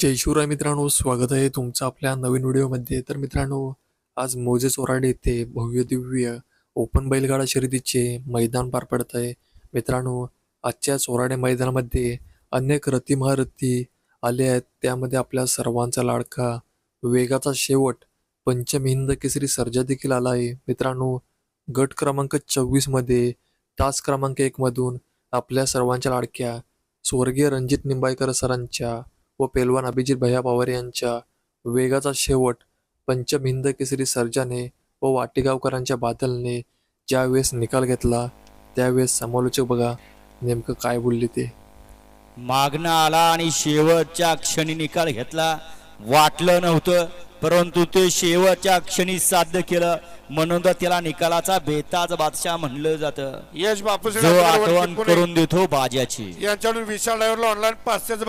जय शिवराय मित्रांनो स्वागत आहे तुमचं आपल्या नवीन व्हिडिओमध्ये. तर मित्रांनो आज मोजे चोराडे येथे भव्य दिव्य ओपन बैलगाडा शर्यतीचे मैदान पार पडत आहे मित्रांनो आजच्या चोराडे मैदानामध्ये अनेक रथी महारथी आले आहेत. त्यामध्ये आपल्या सर्वांचा लाडका वेगाचा शेवट पंचमिंद केसरी सर्जा देखील आला आहे. मित्रांनो गट क्रमांक चोवीसमध्ये तास क्रमांक एकमधून आपल्या सर्वांच्या लाडक्या स्वर्गीय रणजित निंबाळकर सरांच्या व पेलवान अभिजित भैया पवार यांच्या वेगाचा शेवट पंचम हिंद केसरी सर्जाने व वाटेगावकरांच्या बादलने ज्यावेळेस निकाल घेतला त्यावेळेस समालोचक बघा नेमकं काय बोलले ते. मागणं आला आणि शेवटच्या क्षणी निकाल घेतला. वाटलं नव्हतं परंतु ते शेवटच्या क्षणी साध्य केलं. म्हणून तर त्याला निकालाचा बेताज बादशाह म्हणलं जातं. यश बापूस जो आठवण करून देतो बाजाची यांच्याकडून विशाल ड्रायव्हरला ऑनलाईन पाचशेच